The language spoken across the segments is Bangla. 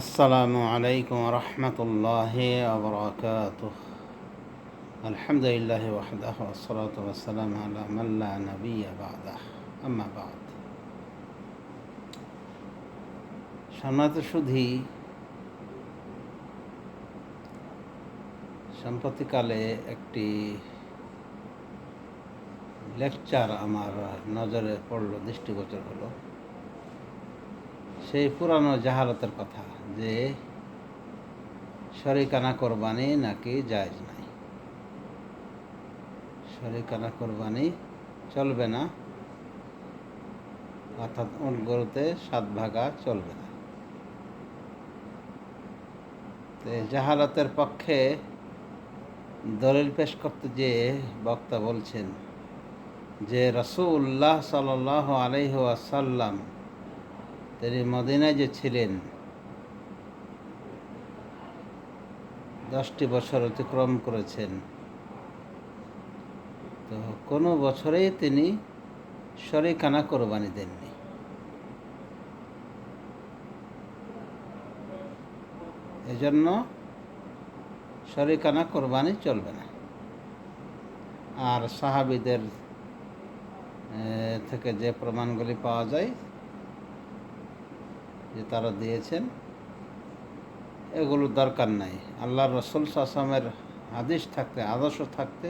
আসসালামু আলাইকুম রহমতুল্লাহ আলহামদুলিল্লাহ ওয়াহদাহ সুধি সম্প্রতিকালে একটি লেকচার আমার নজরে পড়ল দৃষ্টিগোচর হলো। সেই পুরানো জাহালতের কথা যে শরিকানা কোরবানি নাকি জায়জ নাই। শরিকানা কোরবানি চলবে না, অর্থাৎ ওর গরুতে সাত ভাগা চলবে না। জাহালতের পক্ষে দলিল পেশ করতে যে বক্তা বলছেন যে রসুল্লাহ সাল আলহ আসাল্লাম তিনি মদিনায় যে ছিলেন, দশটি বছর অতিক্রম করেছেন, তো কোনো বছরেই তিনি শরিকানা কোরবানি দেননি। এজন্য শরিকানা কোরবানি চলবে না। আর সাহাবিদের থেকে যে প্রমাণগুলি পাওয়া যায় যে তারা দিয়েছেন এগুলোর দরকার নাই। আল্লাহ রসুল সাসমের আদেশ থাকতে, আদর্শ থাকতে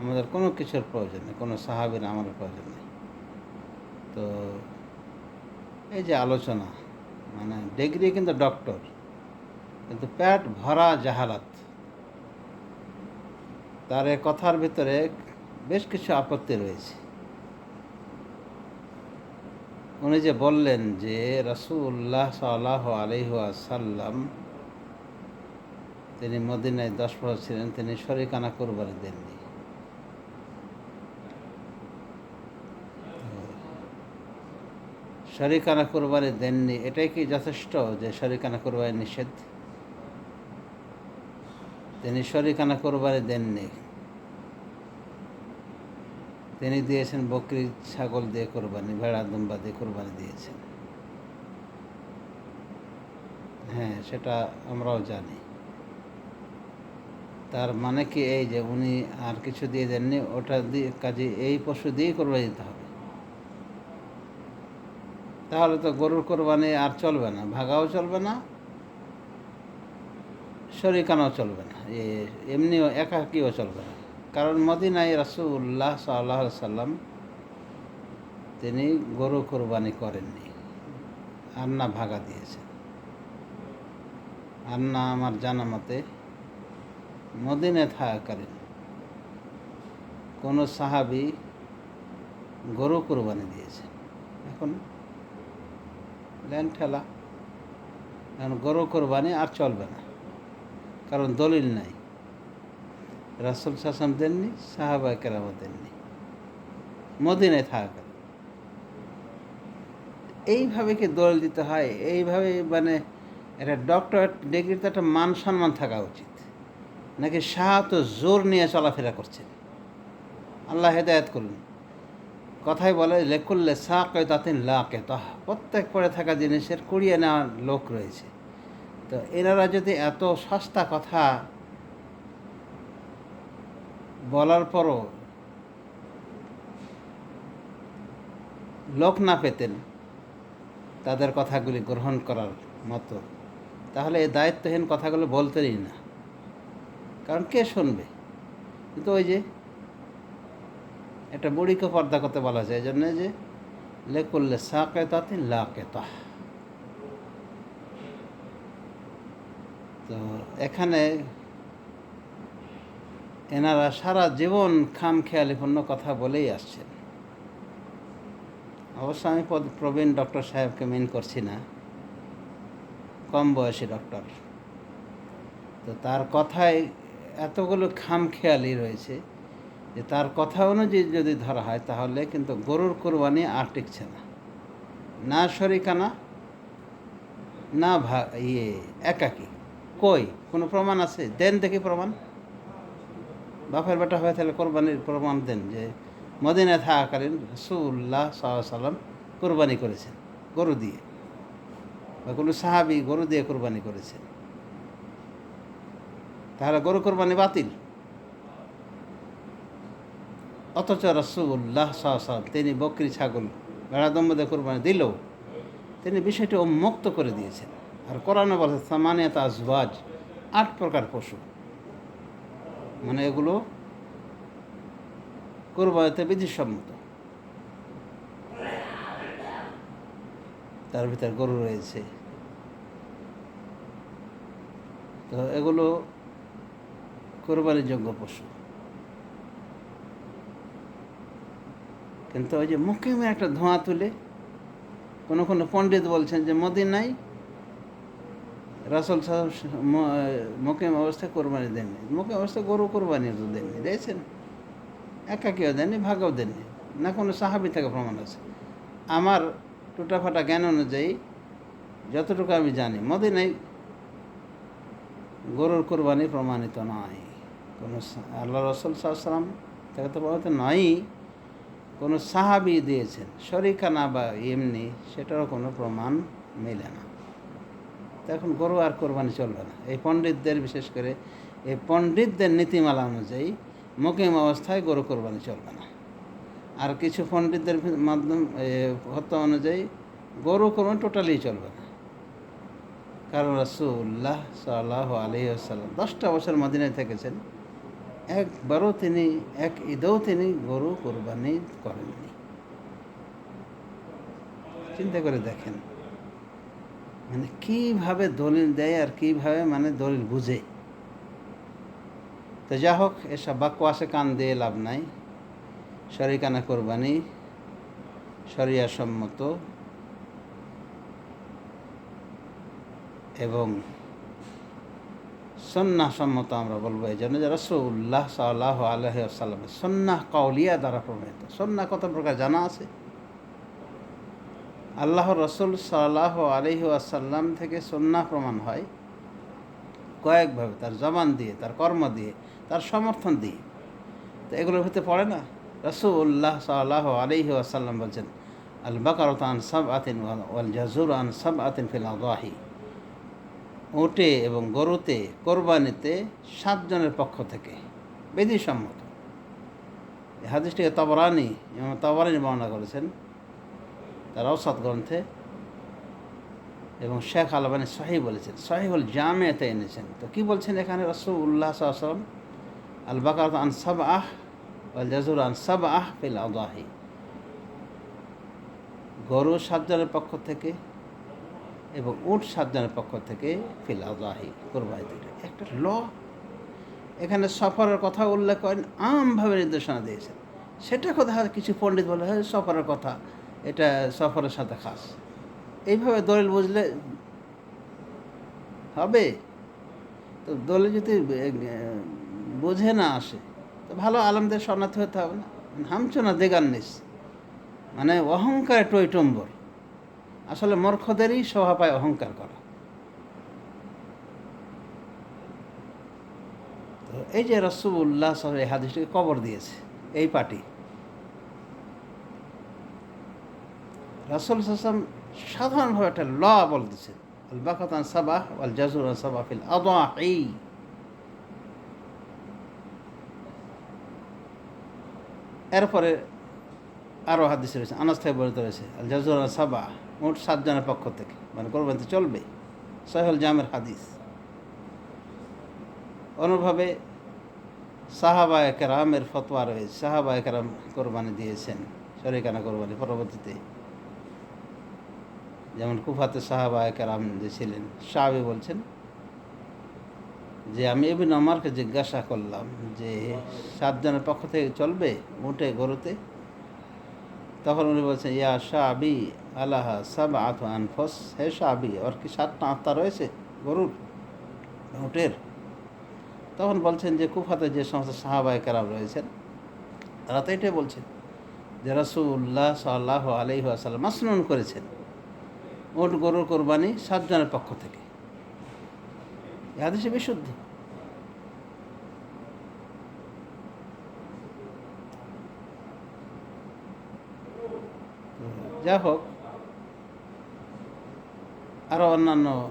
আমাদের কোনো কিছুর প্রয়োজন নেই, কোনো সাহাবির আমার প্রয়োজন নেই। তো এই যে আলোচনা মানে ডিগ্রি কিন্তু ডক্টর কিন্তু প্যাট ভরা জাহালাত। তার এ কথার ভিতরে বেশ কিছু আপত্তি রয়েছে। উনি যে বললেন যে রসুল্লাহ সাল্লাহ আলহাসাল্লাম তিনি মদিনায় দশ বছর ছিলেন, তিনি শরিকানা কোরবানি দেননি। শরিকানা কোরবানি দেননি, এটাই কি যথেষ্ট যে শরিকানা কোরবানি নিষেধ? তিনি শরিকানা কোরবানি দেননি। তিনি দিয়েছেন বকরি ছাগল দিয়ে কোরবানি, ভেড়া দুম্বা দিয়ে কোরবানি দিয়েছেন। হ্যাঁ সেটা আমরাও জানি। তার মানে কি এই যে উনি আর কিছু দিয়ে দেননি, ওটা দিয়ে কাজে এই পশু দিয়েই কোরবানি দিতে হবে। তাহলে তো গরুর কোরবানি আর চলবে না, ভাগাও চলবে না, শরিকানাও চলবে না এমনিও একাকিও চলবে না। কারণ মদিনায় রাসুল্লাহ সাল্লাহ সাল্লাম তিনি গরু কোরবানি করেননি। আন্না ভাগা দিয়েছেন। আন্না আমার জানা মতে মদিনে থাকাকালীন কোনো সাহাবি গরু কোরবানি দিয়েছেন। এখন ল্যান্ড ঠেলা। এখন গরু কোরবানি আর চলবে না। কারণ দলিল নাই। রাসুল শাসন দেননি সাহাবা কেরামও দেননি। মদিনায় থাকা। এইভাবে কি দোল দিতে হয়? এইভাবে মানে একটা ডক্টর ডিগ্রিতে একটা মান সম্মান থাকা উচিত। নাকি সাহাত জোর নিয়ে চলাফেরা করছেন? আল্লাহ হেদায়ত করুন। কথাই বলে, লেকুল্লে সাকে তাতিন লাকে তাহ প্রত্যেক পরে থাকা জিনিসের কুড়িয়ে নেওয়ার লোক রয়েছে। তো এনারা যদি এত সস্তা কথা বলার পরও লোক না পেতেন তাদের কথাগুলি গ্রহণ করার মতো। তাহলে এই দায়িত্বহীন কথাগুলো বলতেনই না। কারণ কে শুনবে? কিন্তু ওই যে একটা বুড়িকে পর্দা করতে বলা যায় এই জন্য যে লেকুল্লে সাকে তাতে লাকে তাহ তো এখানে এনারা সারা জীবন খাম খেয়ালিপূর্ণ কথা বলেই আসছেন। অবশ্য আমি প্রবীণ ডক্টর সাহেবকে মেন করছি না। কম বয়সী ডক্টর। তো তার কথায় এতগুলো খাম খেয়ালি রয়েছে যে তার কথা অনুযায়ী যদি ধরা হয় তাহলে কিন্তু গরুর কোরবানি আর টিকছে না। না শরিকানা, না ভা ইয়ে একাকি। কই? কোনো প্রমাণ আছে? দেন দেখি প্রমাণ। বাপের বেটা হয়ে তাহলে কোরবানির প্রমাণ দেন যে মদিনায় থাকাকালীন রসুল্লাহ সাল্লাম কোরবানি করেছেন গরু দিয়ে। বা কোনো সাহাবি গরু দিয়ে কোরবানি করেছেন। তাহলে গরু কোরবানি বাতিল। অথচ রসুল্লাহ সাহসাল তিনি বকরি, ছাগল, ভেড়া দম্বদে কোরবানি দিলেও তিনি বিষয়টি উন্মুক্ত করে দিয়েছেন। আর কোরআনে বলছে সামানিয়াত আজওয়াজ, আট প্রকার পশু। মানে এগুলো কোরবানিতে বিধিসম্মত। তার ভিতর গরু রয়েছে। তো এগুলো কোরবানির যোগ্য পশু। কিন্তু ওই যে মুকিমে একটা ধোঁয়া তুলে কোনো কোনো পণ্ডিত বলছেন যে মদিনায় রাসল সাহেব অবস্থায় কোরবানি দেননি। মুকিম অবস্থায় গরু কোরবানি তো দেননি দিয়েছেন একাকিও দেননি, ভাগও দেননি, না কোনো সাহাবি থেকে প্রমাণ আছে। আমার টুটাফাটা জ্ঞান অনুযায়ী যতটুকু আমি জানি, মদিনায় গরুর কোরবানি প্রমাণিত নয়। কোনো আল্লাহ রসুল সাল্লাম থেকে তো প্রমাণিত নয়ই। কোনো সাহাবি দিয়েছেন শরিকানা বা এমনি, সেটারও কোনো প্রমাণ মেলে না। তো এখন গরু আর কোরবানি চলবে না। এই পণ্ডিতদের, বিশেষ করে এই পণ্ডিতদের নীতিমালা অনুযায়ী মুকিম অবস্থায় গরু কোরবানি চলবে না। আর কিছু পণ্ডিতদের মাধ্যম হত্যা অনুযায়ী গরু কোরবানি টোটালি চলবে না। কারণ রাসুল্লাহ সাল্লাহ আলী আসাল্লাম দশটা বছর মদিনায় থেকেছেন। একবারও তিনি, এক ঈদেও তিনি গরু কোরবানি করেননি। চিন্তা করে দেখেন। মানে কীভাবে দলিল দেয় আর কীভাবে মানে দলিল বুঝে? তো যা হোক, এসব বাক্য বাক্যাসে কান দিয়ে লাভ নাই। শরিকানা কোরবানি, শরিয়া সম্মত। এবং সন্না সম্মত আমরা বলব এই জন্য যে রসুল্লাহ সাল্লাহ আলহাম সন্না কাউলিয়া দ্বারা প্রমাণিত। সন্না কত প্রকার জানা আছে? আল্লাহ রসুল সাল্লাহ আলহি আসাল্লাম থেকে সন্না প্রমাণ হয় কয়েকভাবে, তার জবান দিয়ে, তার কর্ম দিয়ে, তার সমর্থন দিয়ে। তো এগুলোর ভিতরে পড়ে না? রসুল্লাহ সাল্লাহ আলহি আসাল্লাম বলছেন আল বাকারত আন সাব আতিন ওয়াল জাজুর আন সব আতিন ফিল আদাহি উটে এবং গরুতে কোরবানিতে সাতজনের পক্ষ থেকে, বিধিসম্মত। হাদিসটিকে তবরানি এবং তবরানি বর্ণনা করেছেন তার অসাদ গ্রন্থে এবং শেখ আলবানি সহি বলেছেন সহিবুল জামেতে এনেছেন। তো কি বলছেন এখানে রসুল্লাহ আসলাম আল বাকার আন সাব আহ আল জাজুর সাব আহ ফিল আদাহি। গরু সাতজনের পক্ষ থেকে এবং উট সাতজনের পক্ষ থেকে ফিল আদাহি দিলে একটা ল। এখানে সফরের কথা উল্লেখ করেন আমভাবে নির্দেশনা দিয়েছেন। সেটা কথা হয়তো কিছু পণ্ডিত বলে, হয়, সফরের কথা। এটা সফরের সাথে খাস। এইভাবে দলিল বুঝলে হবে? তো দলিল যদি বুঝে না আসে, তো ভালো আলমদের শরণার্থী হতে হবে না। হামছো না দেগান নিস। মানে অহংকার টইটম্বর আসলে মূর্খদেরই স্বভাব পায় অহংকার করা। এই যে রসুল্লাহ সহ এই হাদিসটিকে কবর দিয়েছে, এই পার্টি। রাসুল হাসাম সাধারণভাবে একটা ল বলতেছে আল বাকাতান সাবাহ আল জাজুর সাবাহ ফিল আদাহি এরপরে আরও হাদিস রয়েছে, আনাস থেকে বর্ণিত রয়েছে আল জাজুর সাবাহ মোট সাতজনের পক্ষ থেকে মানে কোরবানিতে চলবে সহেল জামের হাদিস। অনুভাবে সাহাবা একরামের ফতোয়া রয়েছে সাহাবা একরাম কোরবানি দিয়েছেন, শরিকানা কোরবানি পরবর্তীতে। যেমন কুফাতে সাহাবা একরাম যে ছিলেন, সাহাবি বলছেন যে আমি এবিন আমারকে জিজ্ঞাসা করলাম যে সাতজনের পক্ষ থেকে চলবে উঠে গরুতে? তখন উনি বলছেন, ইয়া শাবি আল্লাহ সাব আত আনফস। হে শাবি ওর কি সাতটা আত্মা রয়েছে গরুর? উটের। তখন বলছেন যে কুফাতে যে সমস্ত সাহাবায় কারাম রয়েছেন, তারা তো এটাই বলছেন যে রসুল্লাহ সাল্লাহ আলহি আসাল্লাম মাসনুন করেছেন। ওট গরুর কোরবানি সাতজনের পক্ষ থেকে। হাদিসে বিশুদ্ধ। যা হোক আরও অন্যান্য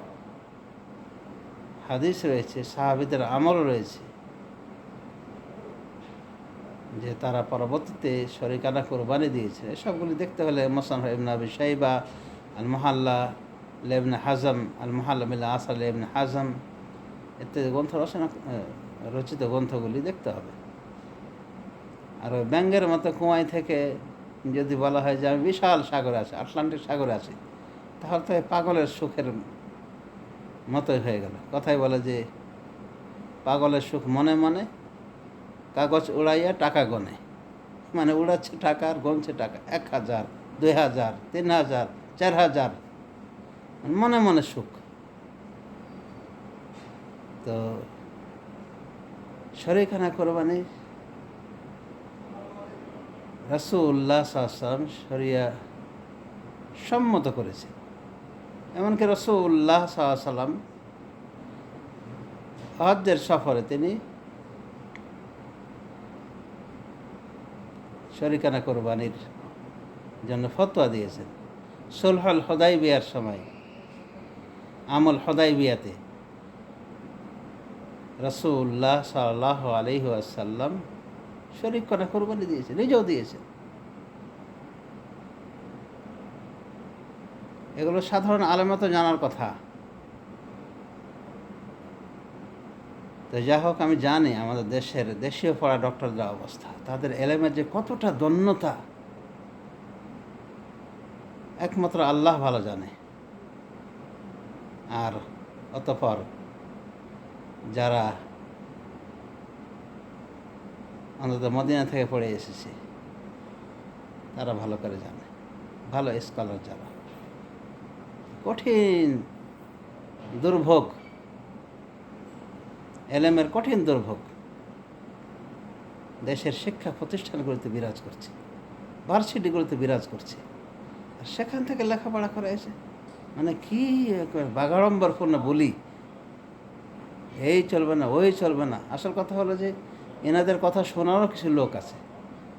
হাদিস রয়েছে, সাহাবিদের আমল রয়েছে, যে তারা পরবর্তীতে শরিকানা কোরবানি দিয়েছে। সবগুলি দেখতে হলে মোসান ইবনা আবি সাইবা আল মহাল্লা লেবনে হাজম আল মহাল্লা মিল্লা আসার লেবনে হাজম ইত্যাদি গ্রন্থ রচনা রচিত গ্রন্থগুলি দেখতে হবে আর ওই ব্যাঙ্গের মতো কুয়াই থেকে যদি বলা হয় যে আমি বিশাল সাগরে আছি আটলান্টিক সাগরে আছি তাহলে তো পাগলের সুখের মতোই হয়ে গেল কথাই বলে যে পাগলের সুখ মনে মনে কাগজ উড়াইয়া টাকা গনে মানে উড়াচ্ছে টাকা আর গনছে টাকা এক হাজার দুই হাজার তিন হাজার চার হাজার। মনে মনে সুখ। তো শরীখানা কোরবানি। রাসুল্লাহ সাল্লাম শরিয়া সম্মত করেছে। এমনকি রসুল্লাহ সাল্লাম হজ্জের সফরে তিনি শরিকানা কোরবানির জন্য ফতোয়া দিয়েছেন। সুলহল হদাই বিয়ার সময়, আমল হদাই বিয়াতে রসুল্লাহ সাল্লাহ আলহি আসাল্লাম শরিক করা কোরবানি দিয়েছে, নিজেও দিয়েছেন এগুলো সাধারণ আলেমত জানার কথা। তো যাই হোক, আমি জানি আমাদের দেশের দেশীয় পড়া ডক্টরদের অবস্থা, তাদের এলেমের যে কতটা দন্যতা একমাত্র আল্লাহ ভালো জানে। আর অতপর যারা অন্তত মদিনা থেকে পড়ে এসেছে, তারা ভালো করে জানে। ভালো স্কলার যারা। কঠিন দুর্ভোগ, এলেমের কঠিন দুর্ভোগ দেশের শিক্ষা প্রতিষ্ঠানগুলিতে বিরাজ করছে ভার্সিটিগুলিতে বিরাজ করছে। সেখান থেকে লেখাপড়া করে এসে। মানে কি বাগাড়ম্বরপূর্ণ বলি? এই চলবে না, ওই চলবে না। আসল কথা হলো যে, এনাদের কথা শোনারও কিছু লোক আছে।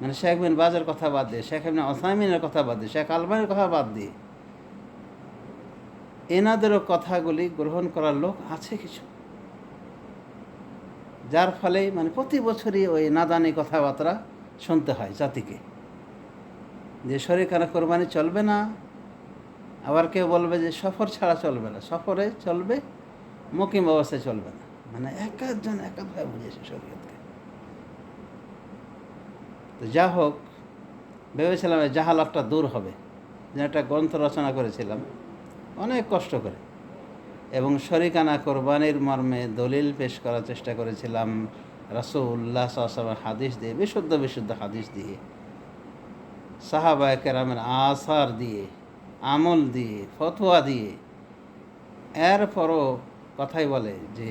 মানে শেখ বিন বাজের কথা বাদ দিয়ে, শেখ বিন ওসাইমিনের কথা বাদ দিয়ে, শেখ আলমানের কথা বাদ দিয়ে। এনাদেরও কথাগুলি গ্রহণ করার লোক আছে কিছু। যার ফলে মানে প্রতি বছরই ওই নাদানি কথাবার্তা শুনতে হয় জাতিকে। যে শরীরখানা কোরবানি চলবে না। আবার কেউ বলবে যে সফর ছাড়া চলবে না। সফরে চলবে, মকিম অবস্থায় চলবে না। মানে এক একজন এক একভাবে বুঝেছে শরীয়তকে। তো যা হোক, ভেবেছিলাম জাহালাতটা দূর হবে। যে একটা গ্রন্থ রচনা করেছিলাম। অনেক কষ্ট করে। এবং শরিকানা কোরবানির মর্মে দলিল পেশ করার চেষ্টা করেছিলাম। রাসুল্লাহ হাদিস দিয়ে, বিশুদ্ধ বিশুদ্ধ হাদিস দিয়ে। সাহাবা কেরামের আসার দিয়ে, আমল দিয়ে, ফতোয়া দিয়ে, এরপরও কথাই বলে যে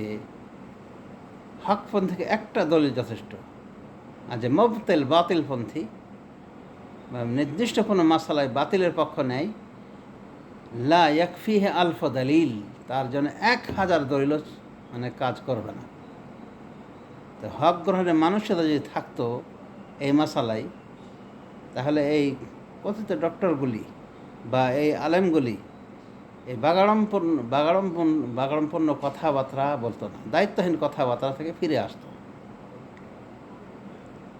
হকপন্থীকে একটা দলিল যথেষ্ট। আর যে মবতেল বাতিলপন্থী বা নির্দিষ্ট কোনো মাসালায় বাতিলের পক্ষ নেয় লা ইয়াকফিহে আলফ দলিল, তার জন্য এক হাজার দলিল মানে কাজ করবে না। তো হক গ্রহণের মানুষেরা যদি থাকতো এই মশালাই তাহলে এই কথিত ডক্টরগুলি বা এই আলেমগুলি এই বাগাড়ম্পূর্ণ বাগাড়ম্পূর্ণ বাগাড়ম্পূর্ণ কথাবার্তা বলতো না, দায়িত্বহীন কথাবার্তা থেকে ফিরে আসতো।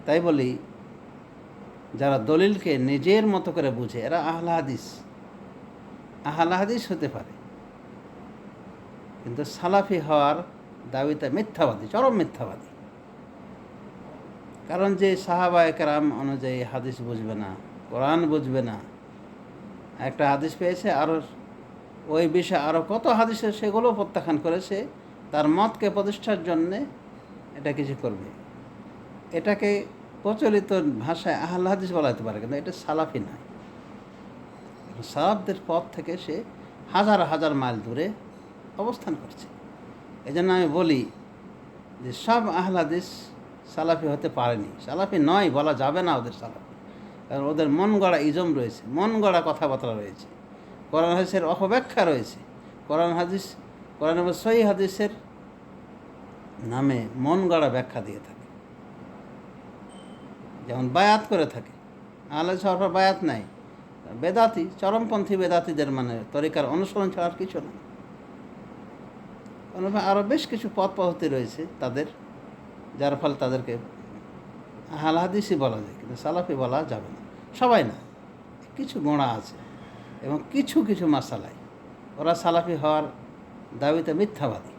তাই বলি, যারা দলিলকে নিজের মতো করে বুঝে, এরা আহলা হাদিস। আহলা হাদিস হতে পারে। কিন্তু সালাফি হওয়ার দাবিতে মিথ্যাবাদী, চরম মিথ্যাবাদী। কারণ যে সাহাবা একরাম অনুযায়ী হাদিস বুঝবে না, কোরআন বুঝবে না, একটা হাদিস পেয়েছে আরও ওই বিষয়ে আরও কত হাদিসে সেগুলো প্রত্যাখ্যান করেছে, তার মতকে প্রতিষ্ঠার জন্যে এটা কিছু করবে। এটাকে প্রচলিত ভাষায় আহ্ল হাদিস বলা যেতে পারে, কিন্তু এটা সালাফি নয়। সালাফদের পথ থেকে সে হাজার হাজার মাইল দূরে অবস্থান করছে। এই আমি বলি যে সব আহলাদিস সালাফি হতে পারেনি। সালাফি নয়, বলা যাবে না ওদের সালাফি। কারণ ওদের মন গড়া ইজম রয়েছে, মন গড়া কথাবার্তা রয়েছে। কোরআন হাদিসের অপব্যাখ্যা রয়েছে। কোরআন হাদিস, কোরআন সহি হাদিসের নামে মন গড়া ব্যাখ্যা দিয়ে থাকে। যেমন বায়াত করে থাকে। আহলে সরফার বায়াত নাই। বেদাতি, চরমপন্থী বেদাতিদের মানে তরিকার অনুসরণ ছাড়া আর কিছু না আরও বেশ কিছু পথ পদ্ধতি রয়েছে তাদের যার ফলে তাদেরকে আহাল হাদিসই বলা যায়, কিন্তু সালাফি বলা যাবে না। সবাই না, কিছু গোড়া আছে এবং কিছু কিছু মাসালায়। ওরা সালাফি হওয়ার দাবিতে মিথ্যাবাদী।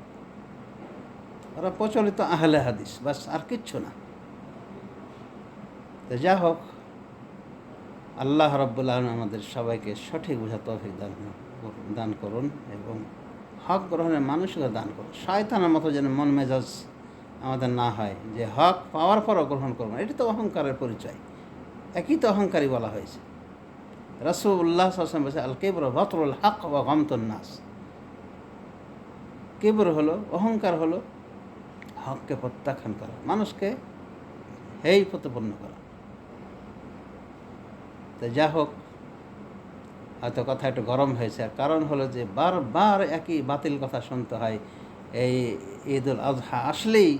ওরা প্রচলিত আহলে হাদিস, বাস আর কিচ্ছু না। তো যা হোক, আল্লাহ রব্বুল আলম আমাদের সবাইকে সঠিক বোঝা তৌফিক দান দান করুন এবং হক গ্রহণের মানুষকে দান করুন। শয়তানের মতো যেন মন মেজাজ আমাদের না হয় যে হক পাওয়ার পরও গ্রহণ করব না। এটা তো অহংকারের পরিচয়। একই তো অহংকারী বলা হয়েছে। রসুল্লাহ আসলাম বলছে আল কেবর ভতরুল হক বা গমতন নাস। কেবর হলো, অহংকার হলো হককে প্রত্যাখ্যান করা, মানুষকে হেই প্রতিপন্ন করা। তো যা হোক, হয়তো কথা একটু গরম হয়েছে। কারণ হলো যে বারবার একই বাতিল কথা শুনতে হয়। এই ঈদ উল আজহা আসলেই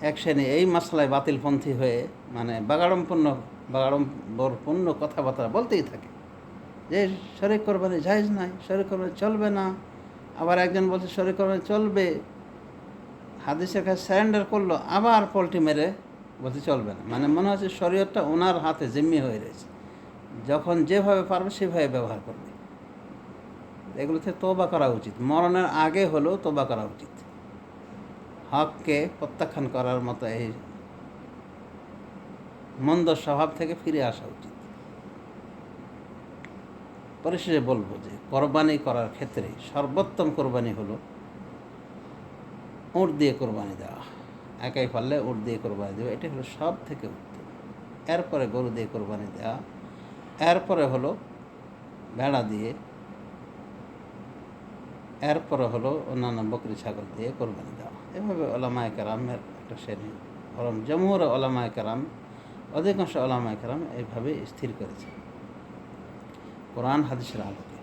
এক শ্রেণি এই মশলায় বাতিলপন্থী হয়ে মানে বাগাড়ম্পূর্ণ, বাগাড়ম্বরপূর্ণ কথাবার্তা বলতেই থাকে। যে শরীর কোরবানি জায়জ নাই শরীর কোরবানি চলবে না। আবার একজন বলছে, শরিক কোরবানি চলবে। হাদিসের কাছে স্যারেন্ডার করল, আবার পোলট্রি মেরে বলতে চলবে না। মানে মনে হচ্ছে শরীরটা ওনার হাতে জিম্মি হয়ে রয়েছে। যখন যেভাবে পারবে সেভাবে ব্যবহার করবে। এগুলোতে তোবা করা উচিত। মরণের আগে হলেও তোবা করা উচিত। হককে প্রত্যাখ্যান করার মতো এই মন্দ স্বভাব থেকে ফিরে আসা উচিত। পরিশেষে বলব যে, কোরবানি করার ক্ষেত্রে সর্বোত্তম কোরবানি হলো উঁট দিয়ে কোরবানি দেওয়া। একাই পারলে উঁট দিয়ে কোরবানি দেওয়া এটা হলো সব থেকে উত্তম। এরপরে গরু দিয়ে কোরবানি দেওয়া। এরপরে হলো ভেড়া দিয়ে এরপরে হলো অন্যান্য বকরি ছাগল দিয়ে কোরবানি দেওয়া। এভাবে ওলামায় কেরামের একটা শ্রেণি বরং জমহুর ওলামায় কেরাম, অধিকাংশ ওলামায় কেরাম এইভাবে স্থির করেছে। কোরআন, হাদিসের আলোকে।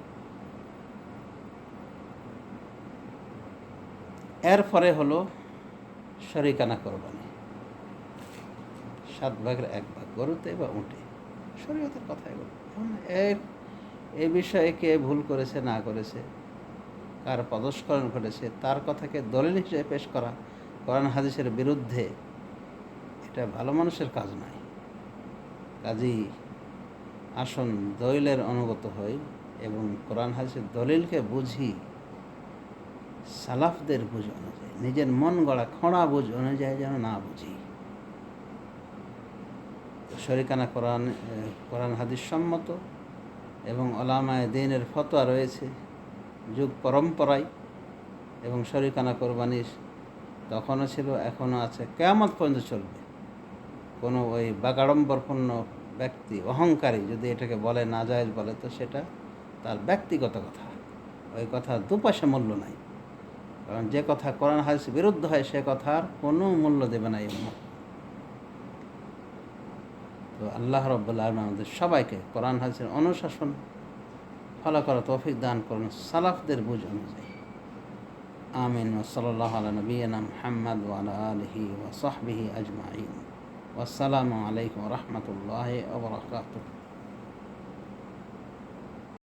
এরপরে হলো শরিকানা কোরবানি। সাত ভাগের এক ভাগ, গরুতে বা উঠে শরীয়তের কথা এগুলো। এখন এর এই বিষয়ে কে ভুল করেছে, না করেছে কার পদস্খলন ঘটেছে, তার কথাকে দলিল হিসেবে পেশ করা কোরআন হাদিসের বিরুদ্ধে এটা ভালো মানুষের কাজ নয়। কাজেই আসন দলিলের অনুগত হই এবং কোরআন হাদিসের দলিলকে বুঝি, সালাফদের বুঝ অনুযায়ী, নিজের মন গড়া খোঁড়া বুঝ অনুযায়ী যেন না বুঝি। শরিকানা কোরআন কোরআন হাদিস সম্মত এবং ওলামায় দিনের ফতোয়া রয়েছে। যুগ পরম্পরায় এবং শরিকানা কোরবানি তখনও ছিল, এখনও আছে, কেয়ামত পর্যন্ত চলবে। কোনো ওই বাগাড়ম্বরপূর্ণ ব্যক্তি, অহংকারী যদি এটাকে বলে না যায় বলে, তো সেটা তার ব্যক্তিগত কথা। ওই কথা দুপাশে মূল্য নাই। কারণ যে কথা কোরআন হাদিস বিরুদ্ধ হয়, সে কথার কোনো মূল্য দেবে না এই তো আল্লাহ রব্বুল্লাহ আমাদের সবাইকে কোরআন হাদিসের অনুশাসন ফলো করা তৌফিক দান করুন সালাফদের বুঝ অনুযায়ী। আমিন। ওসলাল্লাহ আলা নবীনা মোহাম্মদ ওয়ালা আলহি ওসহবিহি আজমাইন। আসসালামু আলাইকুম রহমতুল্লাহ ওবরাকাতুহ